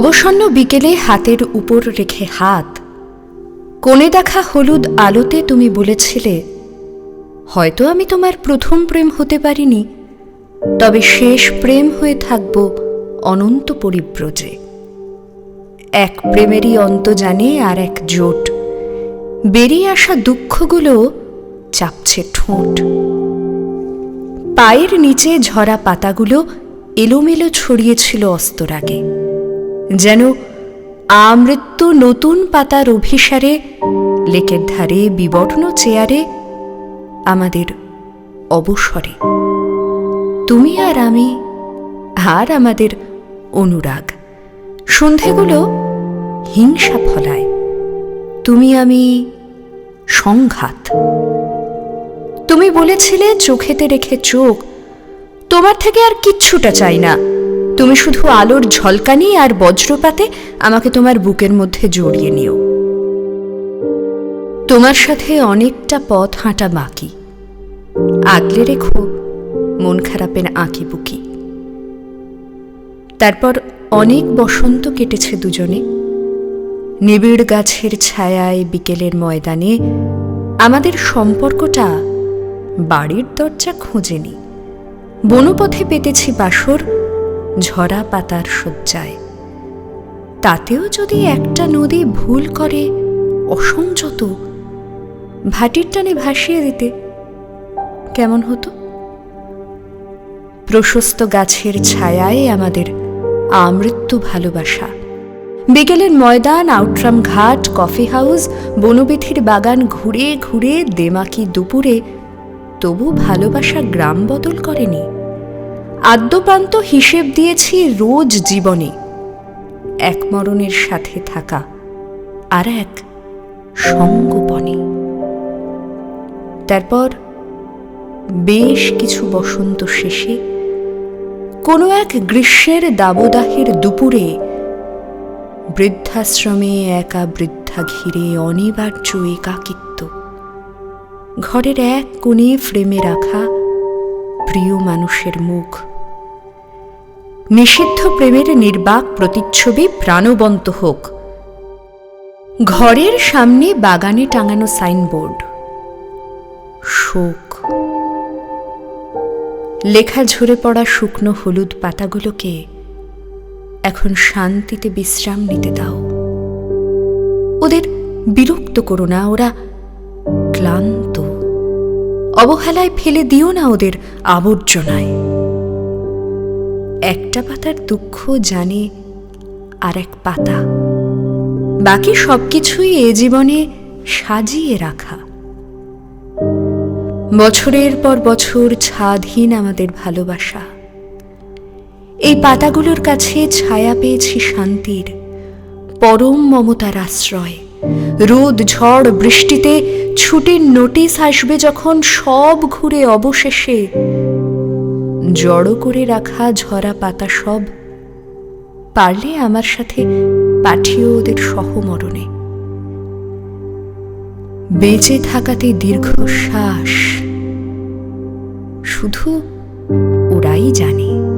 অবসন্ন বিকেলে হাতের উপর রেখে হাত। কোণে দেখা হলুদ আলোতে তুমি বলেছিলে, হয়তো আমি তোমার প্রথম প্রেম হতে পারিনি, তবে শেষ প্রেম হয়ে থাকব অনন্ত পরিব্রজে। এক প্রেমেরই অন্ত জানে আর এক জোট। বেরিয়ে আসা দুঃখগুলো চাপছে ঠোঁট। পায়ের নিচে ঝরা পাতাগুলো এলোমেলো ছড়িয়েছিল অস্তরাগে। যেন আমৃত্যু নতুন পাতার অভিসারে, লেকের ধারে, বিবর্ণ চেয়ারে আমাদের অবসরে। তুমি আর আমি, আর আমাদের অনুরাগ। সন্ধেগুলো হিংসা ফলায়। তুমি আমি সংঘাত। তুমি বলেছিলে চোখেতে রেখে চোখ, তোমার থেকে আর কিচ্ছুটা চাই না। তুমি শুধু আলোর ঝলকানি আর বজ্রপাতে আমাকে তোমার বুকের মধ্যে জড়িয়ে নিও। তোমার সাথে অনেকটা পথ হাঁটা বাকি। আগলে রেখো মন খারাপের আঁকি বুকি। তারপর অনেক বসন্ত কেটেছে দুজনে। নিবিড় গাছের ছায়ায় বিকেলের ময়দানে আমাদের সম্পর্কটা বাড়ির দরজা খোঁজেনি। বনপথে পেতেছি বাসর ঝরা পাতার শয্যায়। তাতেও যদি একটা নদী ভুল করে, অসংযত, ভাটির টানে ভাসিয়ে দিতে, কেমন হতো? প্রশস্ত গাছের ছায়ায় আমাদের আমৃত্যু ভালোবাসা। বিকেলের Maidan, Outram Ghat, coffee house বনবিথির বাগান ঘুরে ঘুরে দেমাকি দুপুরে তবু ভালোবাসা গ্রাম বদল করেনি। আদ্যপ্রান্ত হিসেব দিয়েছি রোজ জীবনে। এক মরণের সাথে থাকা আর এক সঙ্গোপনে। তারপর বেশ কিছু বসন্ত শেষে কোনো এক গ্রীষ্মের দাবদাহের দুপুরে বৃদ্ধাশ্রমে একা বৃদ্ধা ঘিরে অনিবার্য একাকিত্ব। ঘরের এক কোণে ফ্রেমে রাখা প্রিয় মানুষের মুখ নিষিদ্ধ প্রেমের নির্বাক প্রতিচ্ছবি প্রাণবন্ত হোক। ঘরের সামনে বাগানে টাঙানো সাইনবোর্ড। শোক। লেখা ঝরে পড়া শুকনো হলুদ পাতাগুলোকে এখন শান্তিতে বিশ্রাম নিতে দাও। ওদের বিরক্ত করো না, ওরা ক্লান্ত। অবহেলায় ফেলে দিও না ওদের আবর্জনায়। একটা পাতার দুঃখ জানে আর এক পাতা। বাকি সবকিছুই এ জীবনে সাজিয়ে রাখা। বছরের পর বছর ছাদহীন আমাদের ভালোবাসা। এই পাতাগুলোর কাছে ছায়া পেয়েছি শান্তির, পরম মমতার আশ্রয়। রোদ, ঝড়, বৃষ্টিতে ছুটির নোটিশ আসবে যখন সব ঘুরে অবশেষে জড়ো করে রাখা ঝরা পাতা সব পারলে আমার সাথে পাঠিয়ে ওদের সহমরণে। বেঁচে থাকাতে দীর্ঘশ্বাস, শুধু ওরাই জানে।